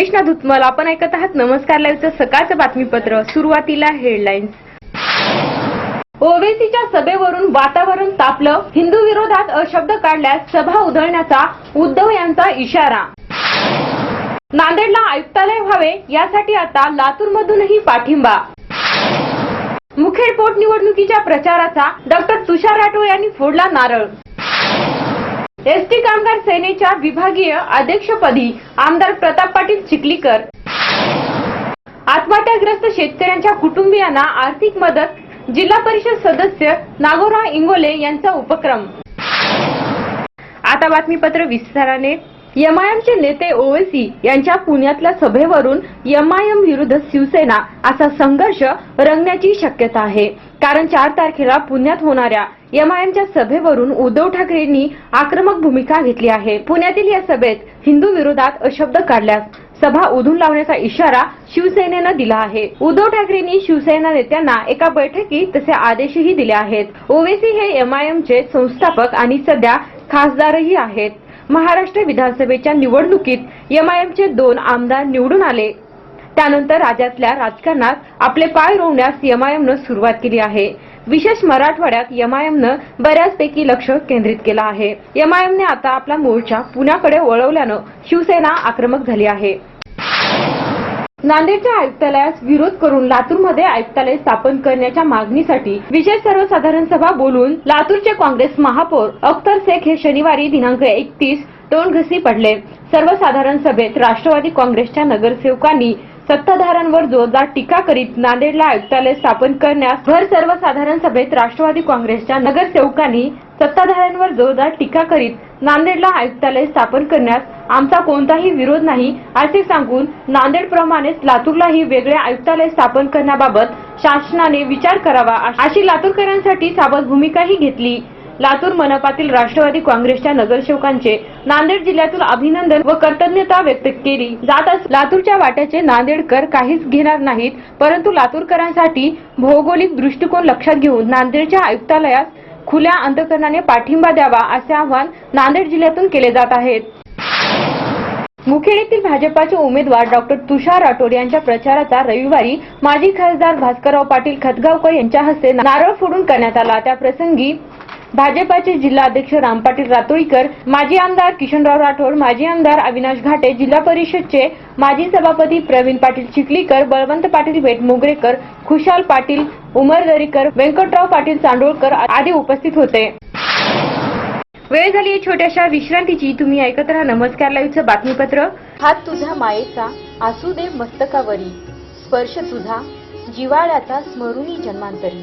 कृष्णा धुतमल आपण ऐकत आहात नमस्कार लाईव्हचं सकाळचं बातमीपत्र. सुरुवातीला हेडलाईन्स ओवेसीच्या सभेवरून वातावरण तापलं. हिंदू विरोधात अशब्द काढल्यास सभा उधळण्याचा उद्धव यांचा इशारा. नांदेडला आयुक्तालय व्हावे यासाठी आता लातूरमधूनही पाठिंबा. मुखेड पोटनिवडणुकीच्या प्रचाराचा डॉक्टर तुषार राठोड यांनी फोडला नारळ. एसटी कामगार सेनेच्या विभागीय अध्यक्षपदी आमदार प्रताप पाटील चिखलीकर. आत्महत्याग्रस्त शेतकऱ्यांच्या कुटुंबियांना आर्थिक मदत जिल्हा परिषद सदस्य नागोराव इंगोले यांचा उपक्रम. आता बातमीपत्र विस्ताराने. एमआयएमचे नेते ओवेसी यांच्या पुण्यातल्या सभेवरून एमआयएम विरुद्ध शिवसेना असा संघर्ष रंगण्याची शक्यता आहे. कारण चार तारखेला पुण्यात होणाऱ्या एमआयएमच्या सभेवरून उद्धव ठाकरेंनी आक्रमक भूमिका घेतली आहे. पुण्यातील या सभेत हिंदू विरोधात अशब्द काढल्यास सभा उधून लावण्याचा इशारा शिवसेनेनं दिला आहे. उद्धव ठाकरेंनी शिवसेना नेत्यांना एका बैठकीत तसे आदेशही दिले आहेत. ओवेसी हे एमआयएमचे संस्थापक आणि सध्या खासदारही आहेत. महाराष्ट्र विधानसभेच्या निवडणुकीत एमआयएमचे दोन आमदार निवडून आले. त्यानंतर राज्यातल्या राजकारणात आपले पाय रोवण्यास एमआयएमनं सुरुवात केली आहे. विशेष मराठवाड्यात एमआयएमनं बऱ्याचपैकी लक्ष केंद्रित केलं आहे. एमआयएमने आता आपला मोर्चा पुण्याकडे वळवल्यानं शिवसेना आक्रमक झाली आहे. नांदेडच्या आयुक्तालयास विरोध करून लातूरमध्ये आयुक्तालय स्थापन करण्याच्या मागणीसाठी विशेष सर्वसाधारण सभा बोलून लातूरचे काँग्रेस महापौर अख्तर शेख हे शनिवारी दिनांक एकतीस टोलघसी पडले. सर्वसाधारण सभेत राष्ट्रवादी काँग्रेसच्या नगरसेवकांनी सत्ताधाऱ्यांवर जोरदार टीका करीत नांदेडला आयुक्तालय स्थापन करण्यास भर सर्वसाधारण सभेत राष्ट्रवादी काँग्रेसच्या नगरसेवकांनी सत्ताधाऱ्यांवर जोरदार टीका करीत नांदेडला आयुक्तालय स्थापन करण्यास आमचा कोणताही विरोध नाही असे सांगून नांदेडप्रमाणेच लातूरलाही वेगळे आयुक्तालय स्थापन करण्याबाबत शासनाने विचार करावा अशी लातूरकरांसाठी सावध भूमिकाही घेतली. लातूर मनपातील राष्ट्रवादी काँग्रेसच्या नगरसेवकांचे नांदेड जिल्ह्यातून अभिनंदन व कर्तज्ञता व्यक्त केली. जात असून लातूरच्या वाट्याचे नांदेडकर काहीच घेणार नाहीत परंतु लातूरकरांसाठी भौगोलिक दृष्टिकोन लक्षात घेऊन नांदेडच्या आयुक्तालयास खुल्या अंतकरणाने पाठिंबा द्यावा असे आवाहन नांदेड जिल्ह्यातून केले जात आहेत. मुखेड येथील भाजपाचे उमेदवार डॉक्टर तुषार राठोड यांच्या प्रचाराचा रविवारी माजी खासदार भास्करराव पाटील खतगावकर यांच्या हस्ते नारळ फोडून करण्यात आला. त्याप्रसंगी भाजपाचे जिल्हा अध्यक्ष रामपाटील रातोळीकर माजी आमदार किशनराव राठोड माजी आमदार अविनाश घाटे जिल्हा परिषदचे माजी सभापती प्रवीण पाटील चिखलीकर बळवंत पाटील भेटमोगरेकर खुशाल पाटील उमर दरीकर व्यंकटराव पाटील चांडोळकर आदी उपस्थित होते. वेळ झाली छोट्याशा विश्रांतीची. तुम्ही ऐकत राहा नमस्कार लाईव्हचं बातमीपत्र. हात तुझा मायेचा असू दे मस्तकावरी. स्पर्श तुझा जिवाळ्याचा स्मरुणी जन्मांतरी.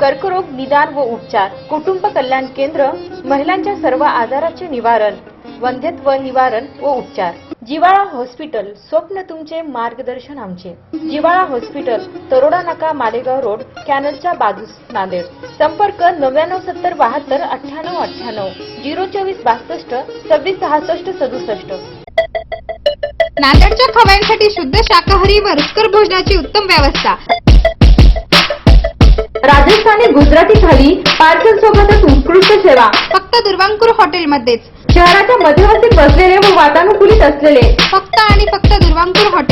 कर्करोग निदान व उपचार कुटुंब कल्याण केंद्र महिलांच्या सर्व आजाराचे निवारण वंध्यत्व निवारण व उपचार. जिवाळा हॉस्पिटल स्वप्न तुमचे मार्गदर्शन आमचे. जिवाळा हॉस्पिटल तरोडा नाका मालेगाव रोड कॅनलच्या बाजूस नांदेड. संपर्क नव्याण्णव सत्तर बहात्तर अठ्ठ्याण्णव अठ्ठ्याण्णव. झिरो चोवीस बासष्ट सव्वीस सहासष्ट सदुसष्ट. नांदेडच्या खव्यांसाठी शुद्ध शाकाहारी व रुचकर भोजनाची उत्तम व्यवस्था. राजस्थानी गुजराती थाली पार्सल सोबतच उत्कृष्ट सेवा. फक्त दुर्वांकूर हॉटेलमध्येच. शहराच्या मध्यवर्ती बसलेले व वातानुकूलित असलेले. फक्त आणि फक्त दुर्वांकूर हॉटेल.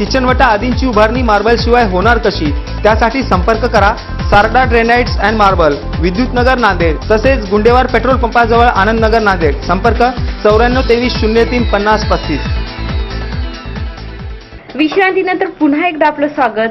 किचनवटा आदींची उभारणी मार्बल शिवाय होणार कशी? त्यासाठी संपर्क करा. सारडा ड्रेनाइट्स अँड मार्बल विद्युत नगर नांदेड तसेच गुंडेवार पेट्रोल पंपाजवळ आनंद नगर नांदेड. संपर्क चौऱ्याण्णव तेवीस शून्य तीन पन्नास पस्तीस. विश्रांतीनंतर पुन्हा एकदा आपलं स्वागत.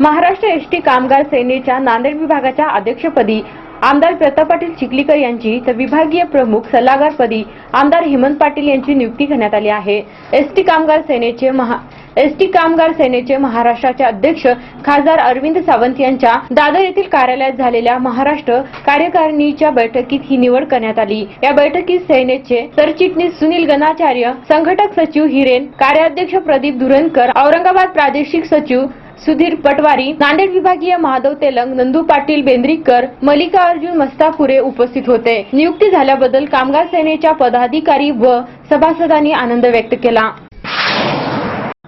महाराष्ट्र एसटी कामगार सेनेच्या नांदेड विभागाच्या अध्यक्षपदी आमदार प्रताप पाटील चिखलीकर यांची तर विभागीय प्रमुख सल्लागारपदी आमदार हेमंत पाटील यांची नियुक्ती करण्यात आली आहे. एसटी कामगार सेनेचे महा एसटी कामगार सेनेचे महाराष्ट्राचे अध्यक्ष खासदार अरविंद सावंत यांच्या दादर येथील कार्यालयात झालेल्या महाराष्ट्र कार्यकारिणीच्या बैठकीत ही निवड करण्यात आली. या बैठकीत सेनेचे सरचिटणीस सुनील गणाचार्य संघटक सचिव हिरेन कार्याध्यक्ष प्रदीप धुरंकर औरंगाबाद प्रादेशिक सचिव सुधीर पटवारी नांदेड विभागीय महादेव तेलंग नंदू पाटील बेंद्रीकर मल्लिकार्जुन मस्तापुरे उपस्थित होते. नियुक्ती झाल्याबद्दल कामगार सेनेच्या पदाधिकारी व सभासदांनी आनंद व्यक्त केला.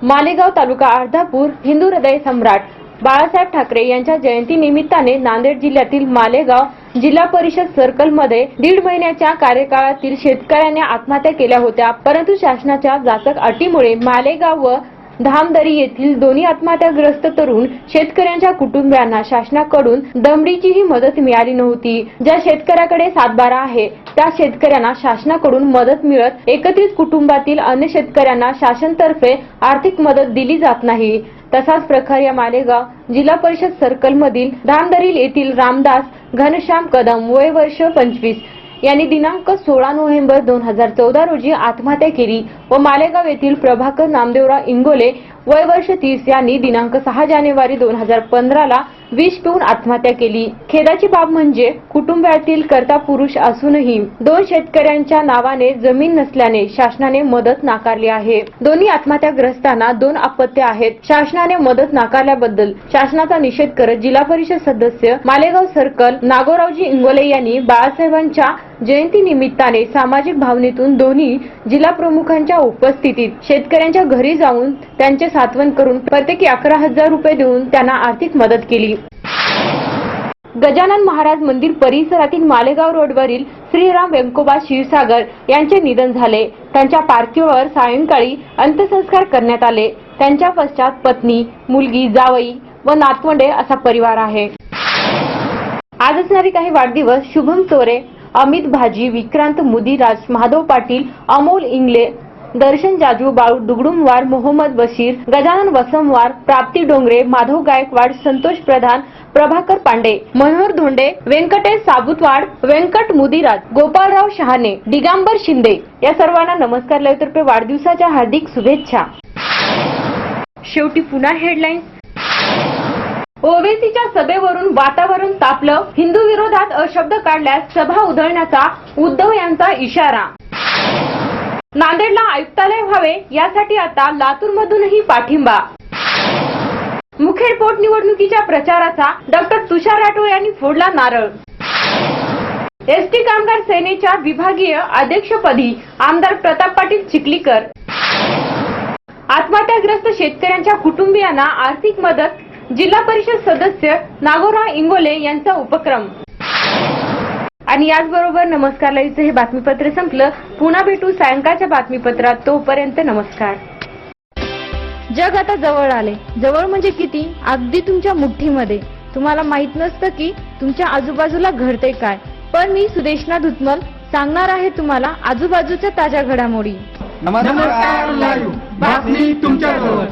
मालेगाव तालुका अर्धापूर हिंदू हृदय सम्राट बाळासाहेब ठाकरे यांच्या जयंती निमित्ताने नांदेड जिल्ह्यातील मालेगाव जिल्हा परिषद सर्कलमध्ये दीड महिन्याच्या कार्यकाळातील शेतकऱ्यांनी आत्महत्या केल्या होत्या. परंतु शासनाच्या जाचक अटीमुळे मालेगाव व धामदरी येथील दोन्ही आत्महत्याग्रस्त तरुण शेतकऱ्यांच्या कुटुंबियांना शासनाकडून दमडीचीही मदत मिळाली नव्हती. ज्या शेतकऱ्याकडे सातबारा आहे त्या शेतकऱ्यांना शासनाकडून मदत मिळत एकत्रित कुटुंबातील अन्य शेतकऱ्यांना शासनतर्फे आर्थिक मदत दिली जात नाही. तसाच प्रकार या मालेगाव जिल्हा परिषद सर्कल मधील धामदरील येथील रामदास घनश्याम कदम वय वर्ष पंचवीस. यांनी दिनांक सोळा नोव्हेंबर दोन हजार चौदा रोजी आत्महत्या केली व मालेगाव येथील प्रभाकर नामदेवराव इंगोले वय वर्ष तीस यांनी दिनांक सहा जानेवारी दोन हजार पंधराला विष पिऊन आत्महत्या केली. खेदाची बाब म्हणजे कुटुंबातील कर्ता पुरुष असूनही दोन शेतकऱ्यांच्या नावाने जमीन नसल्याने शासनाने मदत नाकारली आहे. दोन्ही आत्महत्याग्रस्तांना दोन अपत्य आहेत. शासनाने मदत नाकारल्याबद्दल शासनाचा निषेध करत जिल्हा परिषद सदस्य मालेगाव सर्कल नागोरावजी इंगोले यांनी बाळासाहेबांच्या जयंती निमित्ताने सामाजिक भावनेतून दोन्ही जिल्हा प्रमुखांच्या उपस्थितीत शेतकऱ्यांच्या घरी जाऊन त्यांचे सात्वन करून प्रत्येकी अकरा हजार रुपये देऊन त्यांना आर्थिक मदत केली. गजानन महाराज मंदिर परिसरातील मालेगाव रोडवरील श्रीराम व्यंकोबा क्षीरसागर यांचे निधन झाले. त्यांच्या पार्थिवावर सायंकाळी अंत्यसंस्कार करण्यात आले. त्यांच्या पश्चात पत्नी मुलगी जावई व नातवंडे असा परिवार आहे. आज असणारे काही वाढदिवस शुभम चोरे अमित भाजी विक्रांत मुदिराज माधव पाटील अमोल इंगले दर्शन जाजू बाळू दुगडुमवार मोहम्मद बशीर गजानन वसमवार प्राप्ती डोंगरे माधव गायकवाड संतोष प्रधान प्रभाकर पांडे मनोहर धोंडे व्यंकटेश साबुतवाड व्यंकट मुदिराज गोपाळराव शहाणे दिगांबर शिंदे. या सर्वांना नमस्कार. लयतर्फे वाढदिवसाच्या हार्दिक शुभेच्छा. शेवटी पुन्हा हेडलाईन्स ओवेसीच्या सभेवरून वातावरण तापलं हिंदू विरोधात अशब्द काढल्यास सभा उधळण्याचा उद्धव यांचा इशारा. नांदेडला आयुक्तालय व्हावे यासाठी आता लातूरमधूनही पाठिंबा. मुखेड पोटनिवडणुकीच्या प्रचाराचा डॉक्टर तुषार राठोड यांनी फोडला नारळ. एसटी कामगार सेनेच्या विभागीय अध्यक्षपदी आमदार प्रताप पाटील चिखलीकर. आत्महत्याग्रस्त शेतकऱ्यांच्या कुटुंबियांना आर्थिक मदत जिल्हा परिषद सदस्य नागोराव इंगोले यांचा उपक्रम. आणि याचबरोबर नमस्कार लाईव्हचं हे बातमीपत्र संपलं. पुन्हा भेटू सायंकाळच्या बातमीपत्रात. तोपर्यंत नमस्कार. जग आता जवळ आले. जवळ म्हणजे किती? अगदी तुमच्या मुठ्ठीमध्ये. तुम्हाला माहीत नसतं की तुमच्या आजूबाजूला घडते काय. पण मी सुदेशना धुतमल सांगणार आहे तुम्हाला आजूबाजूच्या ताज्या घडामोडी. नमस्कार लाईव्ह. बातमी तुमच्याजवळ.